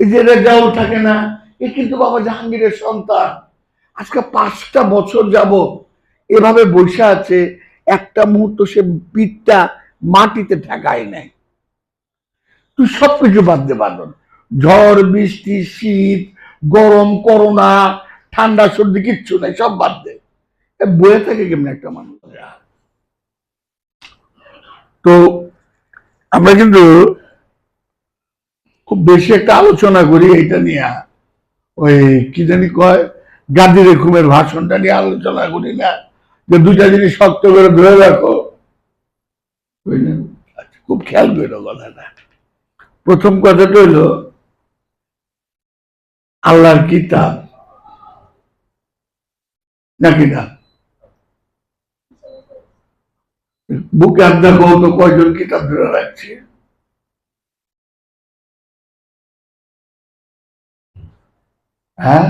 যে রেজাউল থাকে না, এ কিন্তু বাবা জাহাঙ্গীরের সন্তান। আজকে পাঁচটা বছর যাব, এভাবে বসে আছে, একটা মুহূর্ত সে পিঠটা মাটিতে ঠেকায় নাই। তুই সবকিছু বাদ দে ঝড়, বৃষ্টি, শীত, গরম, করোনা, ঠান্ডা, সর্দি, কিচ্ছু নাই, সব বাদ দে। বয়ে থাকে কেমন একটা মানুষ? তো আমরা কিন্তু খুব বেশি একটা আলোচনা করি এটা নিয়ে। ওই কি জানি কয় গান্ধী রেখুমের ভাষণটা নিয়ে আলোচনা করি না। যে দুটা জিনিস শক্ত করে ধরে রাখো? আচ্ছা, খুব খেয়াল করো কথাটা। প্রথম কথাটা হইল আল্লাহর কিতাব নাকি না? বুকে আড্ডা কত কয়জন কিতাব ধরে রাখছে? হ্যাঁ?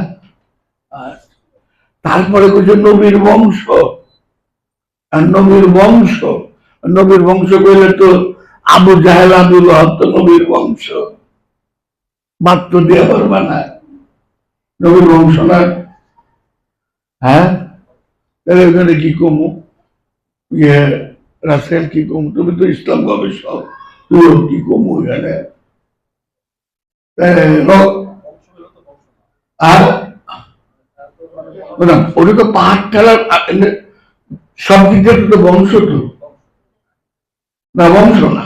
তারপরে কিছু নবীর বংশ। আর নবীর বংশ? নবীর বংশ কইলে তো আবু জাহেল আবুল তো নবীর বংশ। মাত্র দিয়ে পারবা না। নবীর বংশ না? হ্যাঁ? তাহলে ওখানে কি কমু? ইয়ে রাসেল কি কমু? তুমি তো ইসলাম গবেষক। তুইও কি কমু এখানে? আর ওটা তো পাহাড় ঠেলার সব দিক দিয়ে তো বংশ তো। না, বংশ না।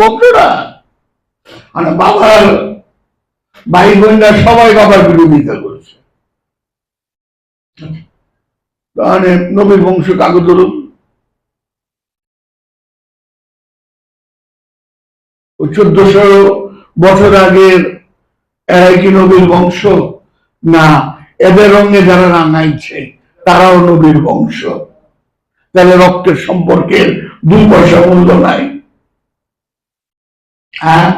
বংশ না। বাবার ভাই বোনরা সবাই বাবার বিরোধিতা করেছে। নবীর বংশ কাগজ চোদ্দশো বছর আগের এরাই কি নবীর বংশ? না, এদের রঙে যারা রাঙাইছে, তারাও নবীর বংশ। তাহলে রক্তের সম্পর্কের দুই পয়সা মূল্য নাই। হ্যাঁ।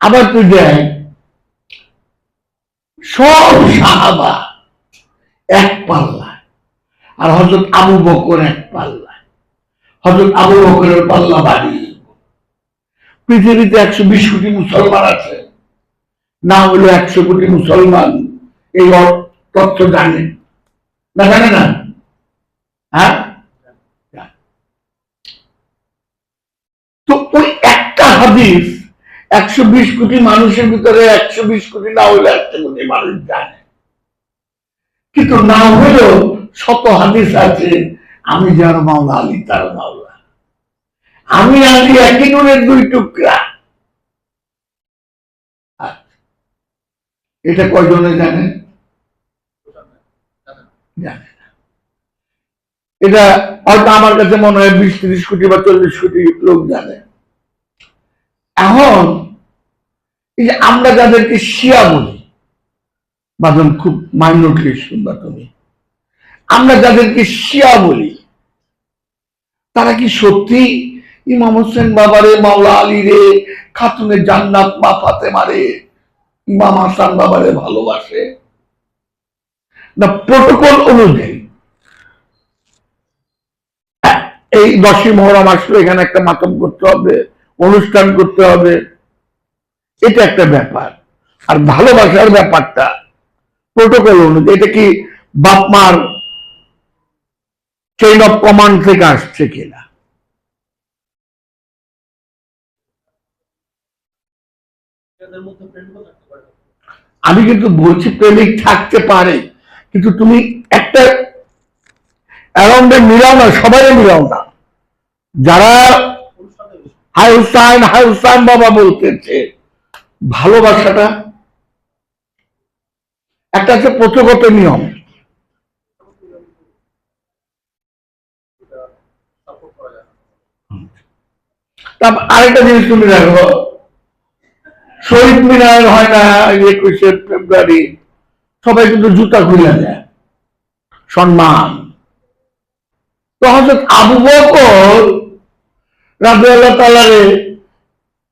আবার তুই দেখ, সব সাহাবা এক পাল্লা আর হজরত আবু বকর এক পাল্লা হজরত আবু বকরের পাল্লা বাড়ি পৃথিবীতে একশো বিশ কোটি মুসলমান আছে। না হলো একশো কোটি মুসলমান। এই তথ্য জানে। না জানে না? হ্যাঁ? তো ওই একটা হাদিস, একশো বিশ কোটি মানুষের ভিতরে একশো বিশ কোটি না হলে একশো কোটি মানুষ জানে। কিন্তু না হলেও শত হাদিস আছে, আমি যার মাওলা আলী তার মাওলা। আমি আলী একই নুনের দুই টুকরা। এটা কয়জনে জানে জানে এটা হয়তো আমার কাছে মনে হয় বিশ ত্রিশ কোটি বা চল্লিশ কোটি লোক জানে এখন এই যে আমরা যাদেরকে শিয়া বলি বাদন খুব মাইনরিটি শুনবা তুমি, আমরা যাদেরকে শিয়া বলি, তারা কি সত্যি ইমাম হোসেন বাবারে, মাওলা আলী রে খাতুনের জান্নাত মা ফাতেমারে ইমাম হাসান বাবারে ভালোবাসে। না প্রোটোকল অনুযায়ী। এই দশই মহরম আসলে এখানে একটা মাতম করতে হবে, অনুষ্ঠান করতে হবে। এটা একটা ব্যাপার। আর ভালোবাসার ব্যাপারটা প্রোটোকল অনুযায়ী, এটা কি বাপমার চেইন অফ কমান্ড থেকে আসছে কিনা? আমি কিন্তু বলছি প্রেমিক থাকতে পারে কিন্তু তুমি একটা অ্যারাউন্ডে মিলাও না সবাই মিলাও না। যারা হাই হুসাইন হাই হুসাইন বাবা বলতেছে ভালোবাসাটা একটা আছে প্রথগত নিয়ম। তারপর আরেকটা জিনিস তুমি দেখো শহীদ মিনার হয় না একুশে ফেব্রুয়ারি সবাই কিন্তু জুতা খুলে দেয়। সম্মান। তো হজরত আবু বকর রাবি আল্লাহ তালারে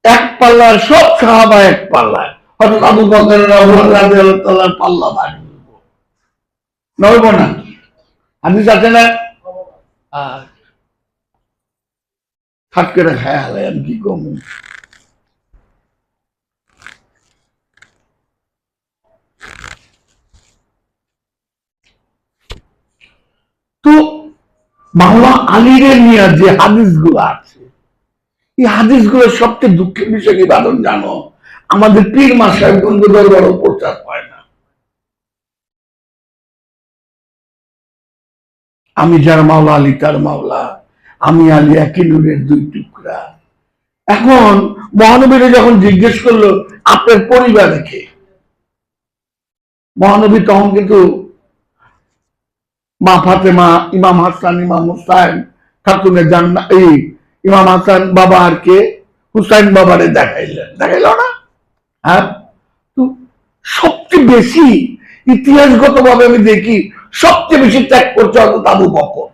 এক পাল্লার সব সাহাবা এক পাল্লায়। হজরত আবু বকর রাবি আল্লাহ তালার পাল্লা বাড়ি নইব না। হাদিস আছে না? করে খায় হালাই আমি কি কম? তো বাংলা আলীরে নিয়ে যে হাদিসগুলো আছে, এই হাদিসগুলো সবচেয়ে দুঃখের বিষয় কি কারণ জানো? আমাদের পীর মাসায় বন্ধু দরবারও প্রচার হয় না। আমি যার মাওলা আলী, তার মাওলা, আমি আলী একই নূরের দুই টুকরা। এখন মহানবীরে যখন জিজ্ঞেস করল, আপনার পরিবারে কে? মহানবী তখন কিন্তু মা ফাতেমা, ইমাম হাসান, ইমাম হুসাইন খাতুনের জান্না এই ইমাম হাসান বাবা আর কে? হুসাইন বাবারে দেখাইলেন। দেখাইল না? হ্যাঁ? তো সবচেয়ে বেশি ইতিহাসগত ভাবে আমি দেখি, সবচেয়ে বেশি ত্যাগ করছে হয়তো আবু বকর।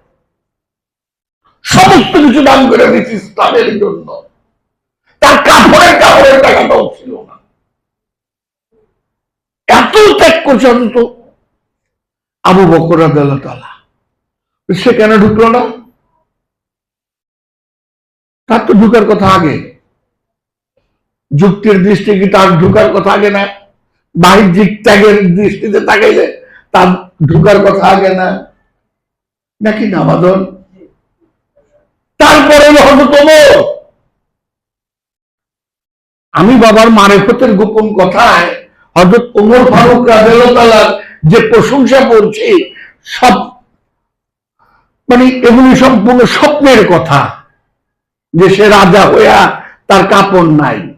সমস্ত কিছু দান করে দিয়েছি ইসলামের জন্য। তার কাপড়ের কাপড়ের টাকাটাও ছিল না। এত ত্যাগ করছে অন্তত আবু বকর তাআলা। সে কেন ঢুকলো না? তার তো ঢুকার কথা আগে। যুক্তির দৃষ্টি কি তার ঢুকার কথা আগে না? বাহ্যিক ত্যাগের দৃষ্টিতে তাকাইলে তার ঢুকার কথা আগে না? নাকি না, বাদন? তারপরে আমি বাবার মারেফতের গোপন কথায় হজরত ওমর ফারুক রাজের যে প্রশংসা করছি, সব মানে এগুলি সম্পূর্ণ স্বপ্নের কথা, যে সে রাজা হইয়া তার কাপড় নাই।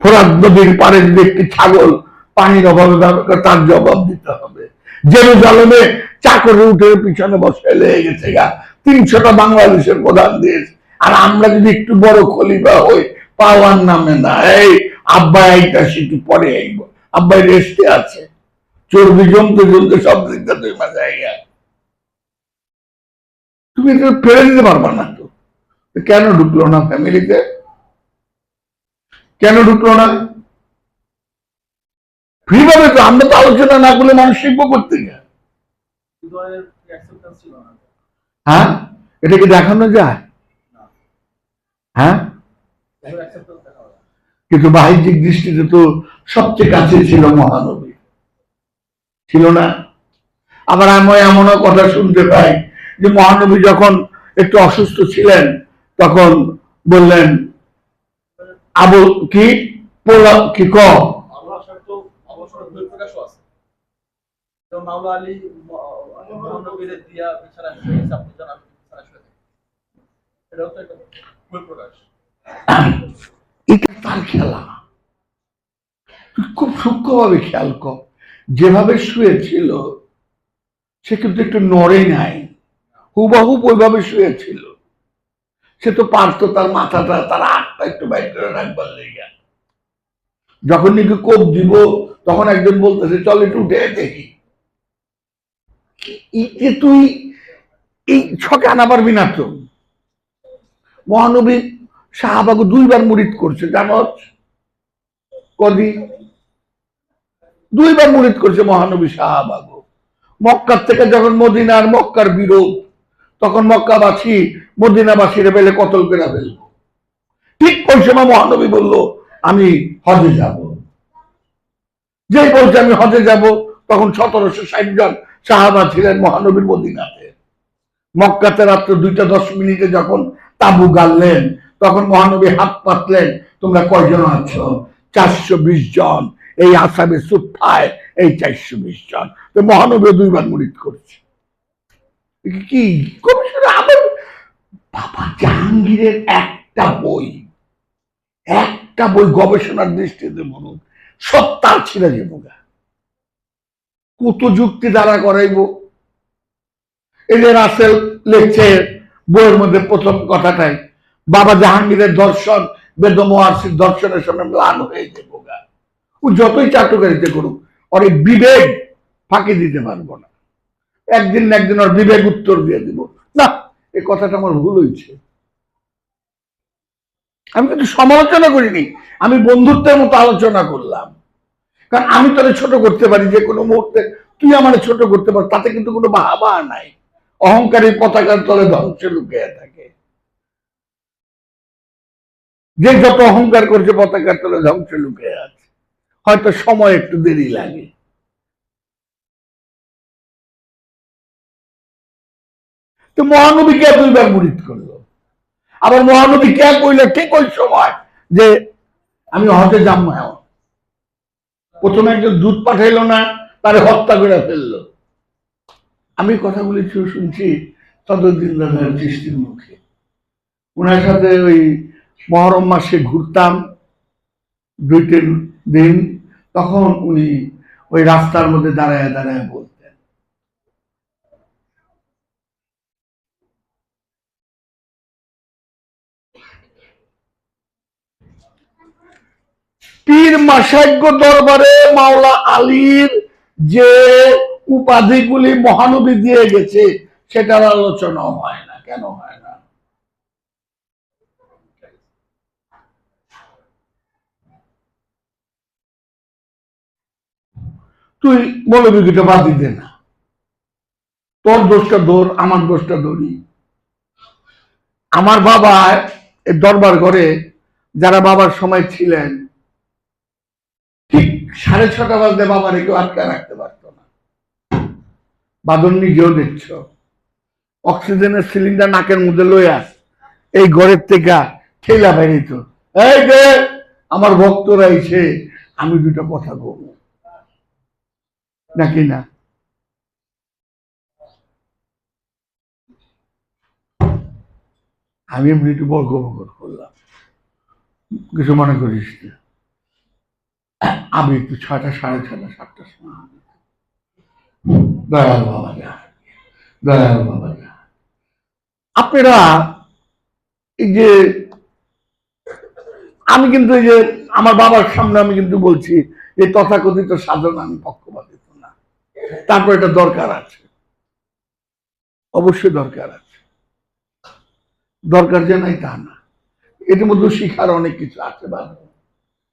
ফোরাত নদীর পারে যদি একটি ছাগল পানির অভাবে তার জবাব দিতে হবে। জেরুজালেমে চাকরি উঠে পিছনে বসে লেগে গেছে গা। তিনশোটা বাংলাদেশের প্রধান দেশ। আর আমরা যদি একটু বড় খলিফা হই, পাওয়ার নামে না। এই আব্বা এইটা একটু পরে আইব। আব্বাই রেস্টে আছে। চর্বি জমতে জমতে সব দিকটা দুই মাস জায়গা তুমি এটা ফেলে দিতে পারবা না তো। কেন ঢুকলো না ফ্যামিলিতে? কেন ঢুকলো না? ফ্রি ভাবে তো, আমরা তো আলোচনা না করলে মানুষ শিখব করতে হ্যাঁ? এটাকে দেখানো যায়? হ্যাঁ হয়? কিন্তু বাহ্যিক দৃষ্টিতে তো সবচেয়ে কাছে ছিল মহানবী। ছিল না? আবার আমি এমনও কথা শুনতে পাই যে মহানবী যখন একটু অসুস্থ ছিলেন তখন বললেন আবু কি? পোলা কি ক? এটা তার খেলা। খুব সূক্ষ্মভাবে খেয়াল কর। যেভাবে শুয়েছিল, সে কিন্তু একটু নড়ে নাই। হুবাহু ওইভাবে শুয়েছিল। সে তো পারতো তার মাথাটা, তার হাতটা একটু বাইর করে রাখবার লেগে। যখন নাকি কোপ দিব, তখন একজন বলতেছে, চল একটু উঠে দেখি। তুই এই ছকে আনা পারবি না তো। মহানবী শাহবাগু দুইবার মুরিদ করছে জানো কদি দুইবার মুরিদ করছে মহানবী শাহবাগু মক্কার থেকে যখন মদিনার মক্কার বিরোধ, তখন মক্কাবাসী মদিনাবাসীরা বেলে কতল করে ফেলব ঠিক ওই সময় মহানবী বলল, আমি হজে যাব। যেই বলছে, আমি হজে যাব, তখন সতেরোশো ষাট জন সাহাবা ছিলেন মহানবীর মদিনাতে। মক্কাতে রাত্র দুইটা দশ মিনিটে যখন তাবু গাললেন তখন মহানবী হাত পাতলেন, তোমরা কয়জন আছো? চারশো বিশ জন। এই আসামে সুফায় এই চারশো বিশ জন মহানবী দুইবার মুরিদ করছে। কি? কমিশন আবার বাবা জাহাঙ্গীরের একটা বই একটা বই গবেষণার দৃষ্টিতে বলুন, সত্তার ছিল যে বোগা কত যুক্তি দ্বারা করাইব? এই যে লিখছে বইয়ের মধ্যে প্রথম কথাটাই, বাবা জাহাঙ্গীরের দর্শন বেদমোয়াসির দর্শনের সামনে ম্লান হয়ে যাব ও যতই চাটুকারিতে করুক, ওর এই বিবেক ফাঁকি দিতে পারব না। একদিন না একদিন ওর বিবেক উত্তর দিয়ে দিব। না, এই কথাটা আমার ভুল হয়েছে। আমি কিন্তু সমালোচনা করিনি, আমি বন্ধুত্বের মতো আলোচনা করলাম। কারণ আমি তোরে ছোট করতে পারি, যে কোনো মুহূর্তে তুই আমার ছোট করতে পার, তাতে কিন্তু কোনো বাহবা নাই। অহংকারী পতাকার তলে ধ্বংস লুকিয়ে থাকে। যে যত অহংকার করছে, পতাকার তলে ধ্বংস লুকে আছে। হয়তো সময় একটু দেরি লাগে। তো মহানবী কে দুইবার মুরিদ করল। আবার মহানবী কে কইলো ঠিক ওই সময়? যে আমি হজে যাম প্রথমে একজন দুধ পাঠাইলো না, তারে হত্যা করে ফেলল। আমি কথাগুলি শুনছি ততদিন দৃষ্টির মুখে। ওনার সাথে ওই মহরম মাসে ঘুরতাম, দুই তিন দিন, তখন উনি ওই রাস্তার মধ্যে দাঁড়ায় দাঁড়ায় বলতেন। পীর মাসাজ্ঞ দরবারে মাওলা আলীর যে উপাধিগুলি মহানবী দিয়ে গেছে, সেটার আলোচনা হয় না। কেন হয় না? তুই মৌলবীকে বাদ দিতে না। তোর দোষটা দৌড় আমার দোষটা দৌড়ি আমার বাবা দরবার ঘরে যারা বাবার সময় ছিলেন, ঠিক সাড়ে ছটা বাজলে বাবার কেউ আটকা রাখতে পারতো না। বাদন নিজেও দেখছ। অক্সিজেনের সিলিন্ডার নাকের মধ্যে লইয়া এই ঘরের থেকে ঠেলা বেরিত এই যে আমার ভক্তরা এসে আমি দুটো কথা বলব। নাকি না? আমি এমনি একটু বর্গ করলাম। কিছু মনে করিস না। আমি একটু ছয়টা, সাড়ে ছটা সাতটার সময় দয়াল বাবা যা। দয়াল বাবা যা। আপনারা এই যে, আমি কিন্তু এই যে, আমার বাবার সামনে আমি কিন্তু বলছি এই তথাকথিত সাধনা আমি পক্ষপাতিত তারপর এটা দরকার আছে। অবশ্যই দরকার আছে। দরকার যে নাই তা না। এটির মধ্যে শিখার অনেক কিছু আছে বাবা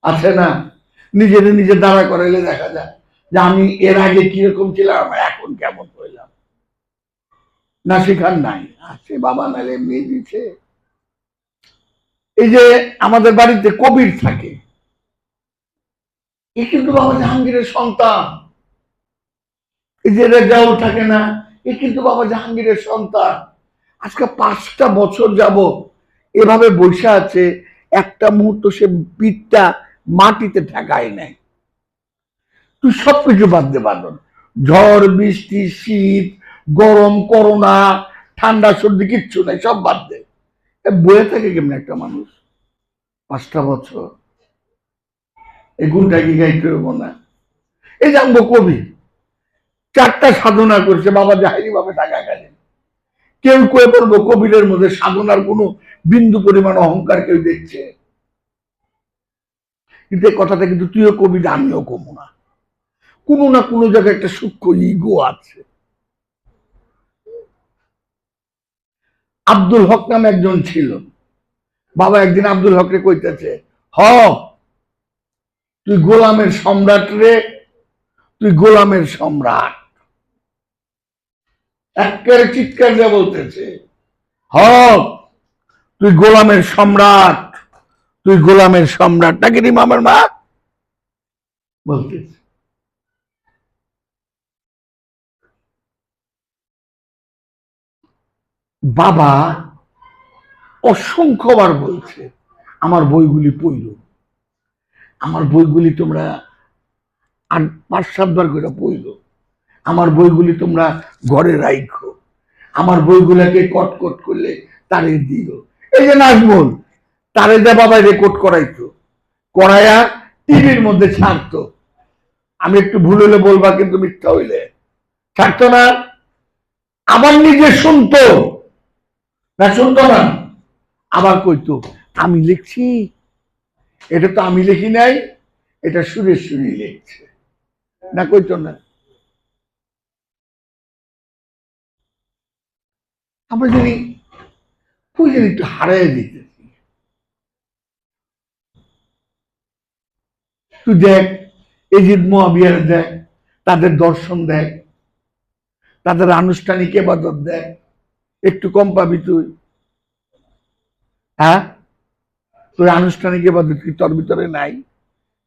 আছে না? নিজের নিজে দাঁড়া করাইলে দেখা যায় যে আমি এর আগে কীরকম ছিলাম, এখন কেমন হইলাম। না শিখার নাই। আছে বাবা নালে মেয়ে দিচ্ছে এই যে আমাদের বাড়িতে কবির থাকে। এ কিন্তু বাবা জাহাঙ্গীরের সন্তান। এই যে রেজাউল থাকে না, এ কিন্তু বাবা জাহাঙ্গীরের সন্তান। আজকে পাঁচটা বছর যাব, এভাবে বসে আছে, একটা মুহূর্ত সে পিঠটা মাটিতে ঠেকায় নাই। তুই সবকিছু বাদ দে ঝড়, বৃষ্টি, শীত, গরম, করোনা, ঠান্ডা, সর্দি, কিচ্ছু নাই, সব বাদ দে। বয়ে থাকে কেমন একটা মানুষ? পাঁচটা বছর। এই গুণটা কি গাইতে হব না? এই জানব কবি চারটা সাধনা করছে, বাবা জাহারি ভাবে টাকা গেলেন কেউ কয়ে পড়ব কবিরের মধ্যে সাধনার কোনো বিন্দু পরিমাণ অহংকার কেউ দেখছে। কিন্তু কথাটা কিন্তু তুইও কবি, আমিও কমু না। কোনো না কোনো জায়গায় একটা সূক্ষ্ম ইগো আছে। আব্দুল হক নামে একজন ছিল। বাবা একদিন আব্দুল হকরে কইতেছে, হ, তুই গোলামের সম্রাট রে তুই গোলামের সম্রাট। একেবারে চিৎকার দিয়ে বলতেছে। হক, তুই গোলামের সম্রাট। তুই গোলামের সম্রাট নাকি রে মামার মা? বলতেছে। বাবা অসংখ্যবার বলছে, আমার বইগুলি পইল আমার বইগুলি তোমরা আর পাঁচ সাতবার করে পইল আমার বইগুলি তোমরা ঘরে রাইখো। আমার বইগুলাকে কটকট করলে তারে দিও। এই যে নাজমুল, তারে দে বাবা রেকর্ড করাইতো। করাইয়া টিভির মধ্যে ছাড়তো। আমি একটু ভুল হলে বলবা কিন্তু মিথ্যা হইলে। ছাড়তো না। আবার নিজে শুনতো। না শুনতো না। আবার কইতো, আমি লিখছি। এটা তো আমি লিখি নাই, এটা সুরেশ্বরী লিখছে। না, কইতো না। আমরা যদি যেন একটু হারাই দিতেছি তুই দেখ এজিদ মোয়াবিয়ার দেখ, তাদের দর্শন দেখ, তাদের আনুষ্ঠানিক এবাদত দেখ, একটু কম পাবি তুই। হ্যাঁ? ওই আনুষ্ঠানিক এবাদত কি তোর ভিতরে নাই?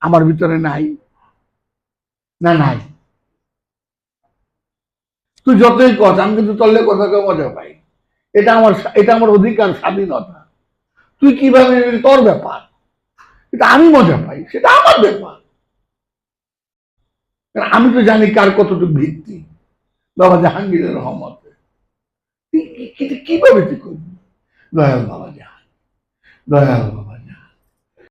আমার ভিতরে নাই? না, নাই। তুই যতই কথা আমি কিন্তু তল্লে কথা কেউ মজা পাই। এটা আমার এটা আমার অধিকার, স্বাধীনতা। তুই কীভাবে তোর ব্যাপার। এটা আমি মজা পাই, সেটা আমার ব্যাপার। আমি তো জানি কার কতটুকু ভিত্তি। বাবা জাহাঙ্গীরের রহমতে। কীভাবে তুই করবি? দয়াল বাবা জাহাঙ্গীর। দয়াল বাবা।